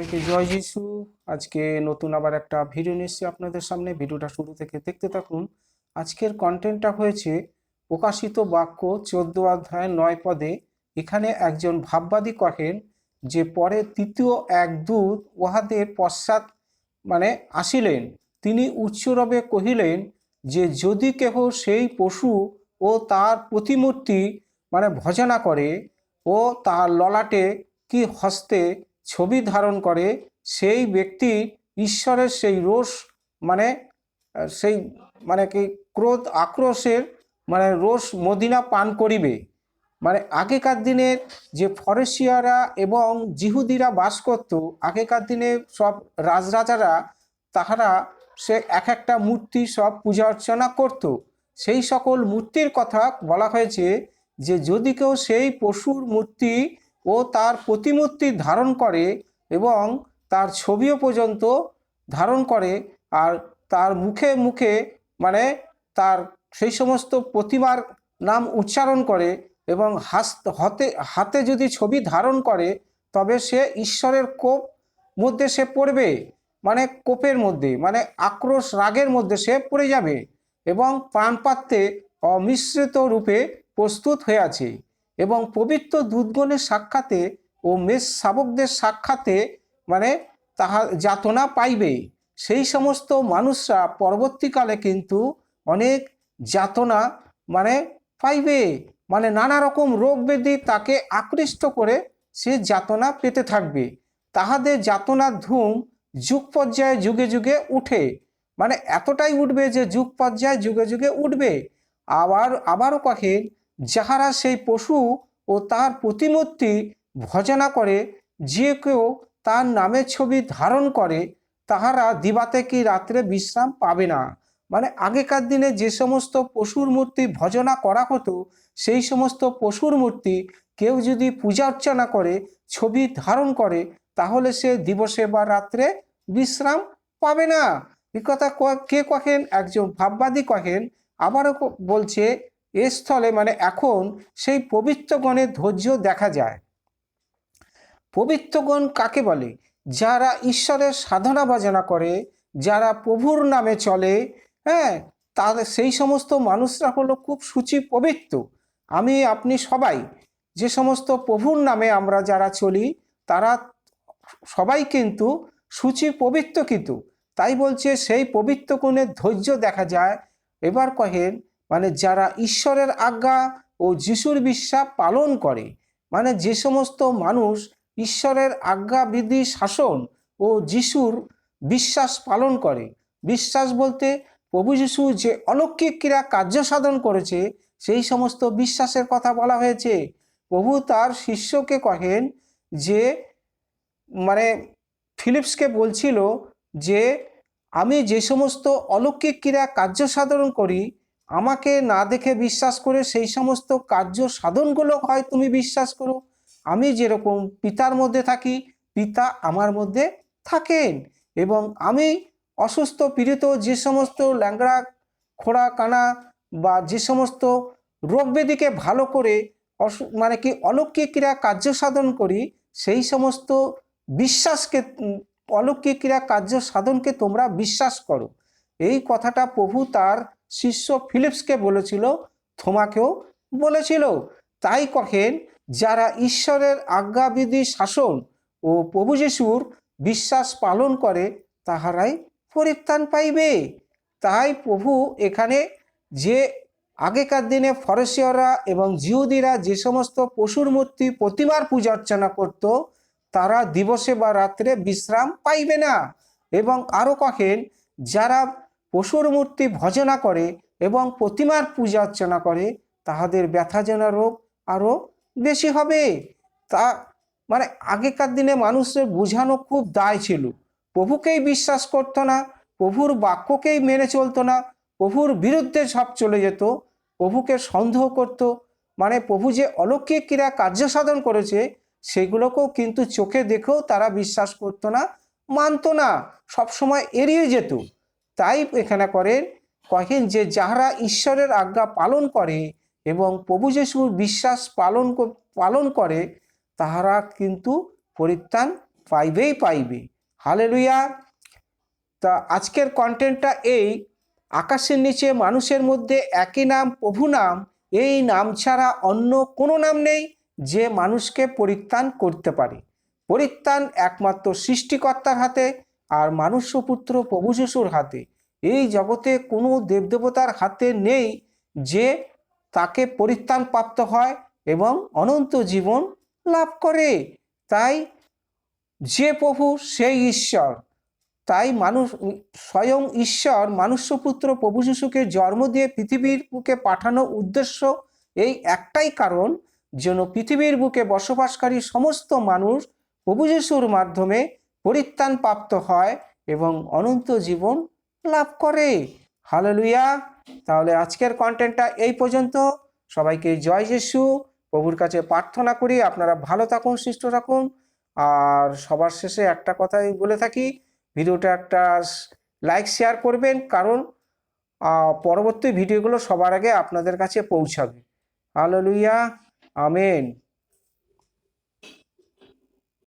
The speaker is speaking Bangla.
সবাইকে জয় যিশু। আজকে নতুন আবার একটা ভিডিও নিচ্ছি আপনাদের সামনে। ভিডিওটা শুরু থেকে দেখতে থাকুন। আজকের কন্টেন্টটা হয়েছে প্রকাশিত বাক্য চোদ্দ অধ্যায় নয় পদে, এখানে একজন ভাববাদী কহেন যে পরে তৃতীয় এক দূত উহাদের পশ্চাৎ মানে আসিলেন। তিনি উচ্চরবে কহিলেন যে যদি কেহ সেই পশু ও তার প্রতিমূর্তি মানে ভজনা করে ও তার ললাটে কি হস্তে ছবি ধারণ করে, সেই ব্যক্তি ঈশ্বরের সেই রোষ মানে সেই মানে কি, ক্রোধ আক্রোশের মানে রোষ মদিনা পান করিবে। মানে আগেকার দিনের যে ফরেশিয়ারা এবং জিহুদিরা বাস করত, আগেকার দিনে সব রাজরাজারা তাহারা সে এক একটা মূর্তি সব পূজা অর্চনা করত। সেই সকল মূর্তির কথা বলা হয়েছে যে যদি কেউ সেই পশুর মূর্তি ও তার প্রতিমূর্তি ধারণ করে এবং তার ছবিও পর্যন্ত ধারণ করে আর তার মুখে মুখে মানে তার সেই সমস্ত প্রতিমার নাম উচ্চারণ করে এবং হাস, হতে, হাতে যদি ছবি ধারণ করে তবে সে ঈশ্বরের কোপ মধ্যে সে পড়বে। মানে কোপের মধ্যে মানে আক্রোশ রাগের মধ্যে সে পড়ে যাবে এবং প্রাণপাত্রে অমিশ্রিত রূপে প্রস্তুত হয়ে আছে। এবং পবিত্র দুধগণের সাক্ষাতে ও মেষ শাবকদের সাক্ষাতে মানে তাহা যাতনা পাইবে। সেই সমস্ত মানুষরা পরবর্তীকালে কিন্তু অনেক যাতনা মানে পাইবে। মানে নানা রকম রোগ ব্যাধি তাকে আকৃষ্ট করে সে যাতনা পেতে থাকবে। তাহাদের যাতনার ধূম যুগ পর্যায়ে যুগে যুগে উঠে। মানে এতটাই উঠবে যে যুগ পর্যায়ে যুগে যুগে উঠবে। আবার, আবারও কহেন যাহারা সেই পশু ও তার প্রতিমূর্তি ভজনা করে, যে কেউ তার নামের ছবি ধারণ করে, তাহারা দিবাতে কি রাত্রে বিশ্রাম পাবে না? মানে আগেকার দিনে যে সমস্ত পশুর মূর্তি ভজনা করা হতো, সেই সমস্ত পশুর মূর্তি কেউ যদি পূজা অর্চনা করে, ছবি ধারণ করে, তাহলে সে দিবসে বা রাত্রে বিশ্রাম পাবে না। এ কথা ক- কহেন? একজন ভাববাদী কহেন। আবারও বলছে এ স্থলে মানে এখন সেই পবিত্রগণের ধৈর্য দেখা যায়। পবিত্রগণ কাকে বলে? যারা ঈশ্বরের সাধনা বাজনা করে, যারা প্রভুর নামে চলে হ্যাঁ? তাদের সেই সমস্ত মানুষরা হলো খুব সূচি পবিত্র। আমি, আপনি সবাই, যে সমস্ত প্রভুর নামে আমরা যারা চলি, তারা সবাই কিন্তু সূচি পবিত্র কিন্তু। তাই বলছে সেই পবিত্র গুণের ধৈর্য দেখা যায়। এবার কহেন মানে যারা ঈশ্বরের আজ্ঞা ও যিশুর বিশ্বাস পালন করে মানে যে সমস্ত মানুষ ঈশ্বরের আজ্ঞা বিধি শাসন ও যিশুর বিশ্বাস পালন করে। বিশ্বাস বলতে প্রভু যিশু যে অলৌকিক ক্রিয়া কার্য সাধন করেছে, সেই সমস্ত বিশ্বাসের কথা বলা হয়েছে। প্রভু তার শিষ্যকে কহেন যে মানে ফিলিপসকে বলছিল যে, আমি যে সমস্ত অলৌকিক ক্রিয়া কার্য সাধন করি আমাকে না দেখে বিশ্বাস করে সেই সমস্ত কার্য সাধনগুলো হয় তুমি বিশ্বাস করো। আমি যেরকম পিতার মধ্যে থাকি, পিতা আমার মধ্যে থাকেন এবং আমি অসুস্থ, পীড়িত যে সমস্ত ল্যাংড়া, খোড়া, কানা বা যে সমস্ত রোগ ব্যাধিকে ভালো করে মানে কি অলৌকিক ক্রিয়া কার্য সাধন করি, সেই সমস্ত বিশ্বাসকে অলৌকিক ক্রিয়া কার্য সাধনকে তোমরা বিশ্বাস করো। এই কথাটা প্রভু তার শিষ্য ফিলিপসকে বলেছিল থোমাকেও বলেছিল, তাই কহেন যারা ঈশ্বরের আজ্ঞাবিধি শাসন ও প্রভু যিশুর বিশ্বাস পালন করে, তাহারাই পরিত্রাণ পাইবে। তাই প্রভু এখানে যে আগেকার দিনে ফরেসিয়রা এবং জিহুদিরা যে সমস্ত পশুর মূর্তি প্রতিমার পূজা অর্চনা করত, তারা দিবসে বা রাত্রে বিশ্রাম পাইবে না। এবং আরও কহেন যারা পশুর মূর্তি ভজনা করে এবং প্রতিমার পূজা অর্চনা করে, তাহাদের ব্যথা ব্যথাজনা রোগ আরও বেশি হবে। তা মানে আগেকার দিনে মানুষের বোঝানো খুব দায় ছিল। প্রভুকেই বিশ্বাস করতো না, প্রভুর বাক্যকেই মেনে চলতো না, প্রভুর বিরুদ্ধে সব চলে যেত, প্রভুকে সন্দেহ করত। মানে প্রভু যে অলৌকিক ক্রীড়া কার্য সাধন করেছে, সেগুলোকেও কিন্তু চোখে দেখেও তারা বিশ্বাস করতো না, মানতো না, সবসময় এড়িয়ে যেত। তাই এখানে করেন কহেন যে যাহারা ঈশ্বরের আজ্ঞা পালন করে এবং প্রভু যিশুর বিশ্বাস পালন পালন করে, তাহারা কিন্তু পরিত্রাণ পাইবেই পাইবে। হালেলুয়া। তা আজকের কন্টেন্টটা এই, আকাশের নিচে মানুষের মধ্যে একই নাম, প্রভু নাম, এই নাম ছাড়া অন্য কোনো নাম নেই যে মানুষকে পরিত্রাণ করতে পারে। পরিত্রাণ একমাত্র সৃষ্টিকর্তার হাতে আর মানুষ্যপুত্র প্রভু যিশুর হাতে। এই জগতে কোনো দেবদেবতার হাতে নেই যে তাকে পরিত্রাণ প্রাপ্ত হয় এবং অনন্ত জীবন লাভ করে। তাই যে প্রভু সেই ঈশ্বর। তাই মানুষ, স্বয়ং ঈশ্বর, মানুষ্যপুত্র প্রভু শিশুকে জন্ম দিয়ে পৃথিবীর বুকে পাঠানোর উদ্দেশ্য এই একটাই কারণ যেন পৃথিবীর বুকে বসবাসকারী সমস্ত মানুষ প্রভু যিশুর মাধ্যমে পরিত্রাণ প্রাপ্ত হয় এবং অনন্ত জীবন লাভ করে। হালেলুয়া। তাহলে আজকের কন্টেন্টটা এই পর্যন্ত। সবাইকে জয় যিশু। প্রভুর কাছে প্রার্থনা করি আপনারা ভালো থাকুন, সুস্থ থাকুন। আর সবার শেষে একটা কথাই বলে থাকি, ভিডিওটা একটা লাইক শেয়ার করবেন। কারণ পরবর্তী ভিডিওগুলো সবার আগে আপনাদের কাছে পৌঁছাবে। হালেলুয়া। আমেন।